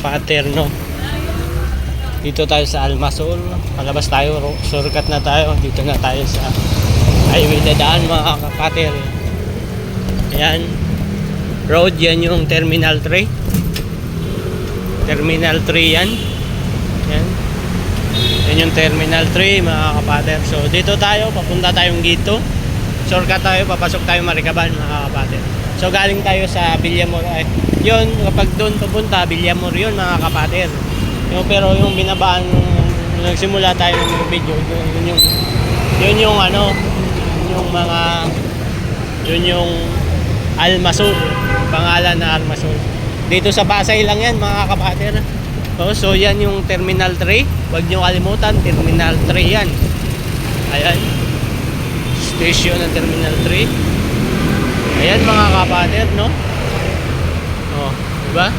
Paterno. Dito tayo sa Almasol. Palabas tayo, shortcut na tayo. Dito na tayo sa highway na daan mga kapater. Ayan. Road, yan yung Terminal 3. Terminal 3 yan. Yan. Yan yung Terminal 3 mga kapater. So dito tayo, papunta tayong dito. Shortcut tayo, papasok tayo Maricaban mga kapater. So galing tayo sa Villamor. Ay, yun, kapag doon papunta, Villamor yun mga kapater. Yung, pero yung binabaan nung nagsimula tayo ng video, yun, yun yung yun yung ano, yung mga yun yung Almasur, pangalan na Almasur. Dito sa Pasay lang yan mga kapater. Oh, so yan yung Terminal 3. Huwag nyo kalimutan, Terminal 3 yan. Ayan. Station ng Terminal 3. Ayan mga kapater, no? Oh, di ba?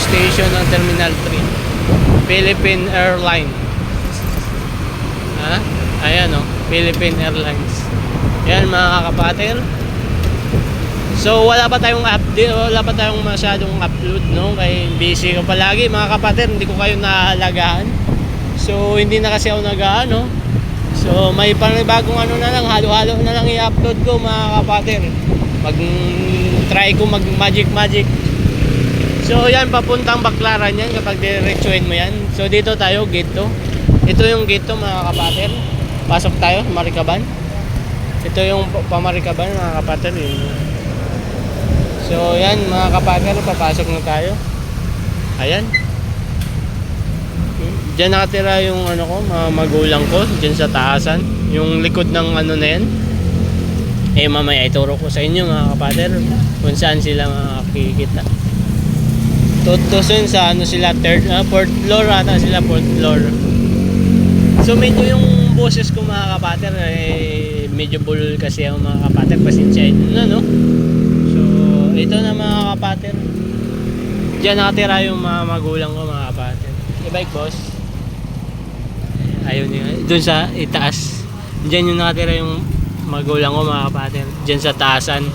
Station ng Terminal 3. Philippine Airlines. Ha? Ayan, oh. Philippine Airlines. Ayan mga kapater. So wala pa tayong update, wala pa tayong masyadong upload no kay busy ko palagi mga kapatid, hindi ko kayo naalagaan. So hindi na kasi ako nag no. So may panibagong ano na lang, halo-halo na lang i-upload ko mga kapatid. Mag try ko mag magic magic. So yan papuntang Baklaran yan kapag diretsuhin mo yan. So dito tayo gate to. Ito yung gate to mga kapatid. Pasok tayo, Marikaban. Ito yung pa- pamarikaban mga kapatid. Yun. So yan mga kapatid, papasok na tayo. Ayan. Diyan nakatira yung ano ko, mga magulang ko, diyan sa taasan. Yung likod ng ano na yan. Eh mamaya ituro ko sa inyo mga kapatid kung saan sila makikita. Tutusin sa ano sila, third, ah, fourth floor ata sila, fourth floor. So medyo yung boses ko mga kapatid, eh, medyo bulol kasi ang mga kapatid, pasensyahin nyo na no. So, ito na mga kapatid. Diyan nakatira yung mga magulang ko mga kapatid. E-bike boss. Ayun yun. Doon sa itaas. Diyan yung nakatira yung magulang ko mga kapatid. Diyan sa taasan.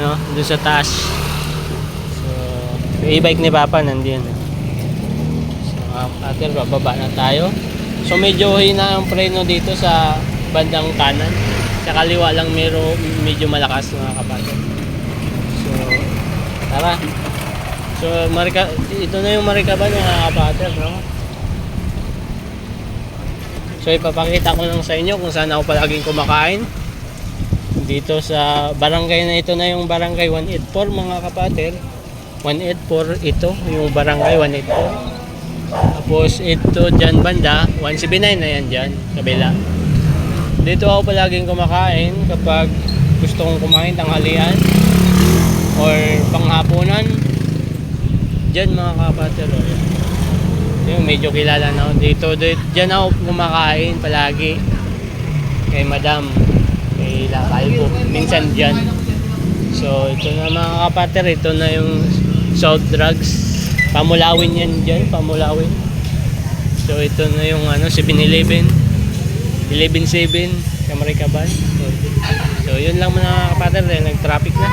No? Doon sa taas. So, yung e-bike ni Papa nandiyan. So, mga kapatid, bababa na tayo. So, medyo hina ang preno dito sa bandang kanan. Sa kaliwa lang mero, medyo malakas mga kapatid. So, tara. So, Marika, ito na yung Marikaban mga kapatid, no? So, ipapakita ko lang sa inyo kung saan ako palaging kumakain. Dito sa barangay na ito na yung barangay 184 mga kapatid. 184 ito, yung barangay 184. Tapos ito dyan banda, 179 na yan dyan, kabila. Dito ako palaging kumakain kapag gusto kong kumain tanghalian or panghapunan. Diyan mga kapatid. oh, yan. Medyo kilala na ako dito. dito. Diyan ako kumakain palagi. Kay madam. Kay lakay ko. Minsan diyan. So ito na mga kapatid. Ito na yung soft drugs. Pamulawin yan dyan. Pamulawin. So ito na yung ano, 7-Eleven. 11-7. Kamarikaban. So, so yun lang mga kapatid. Dahil nag-traffic na.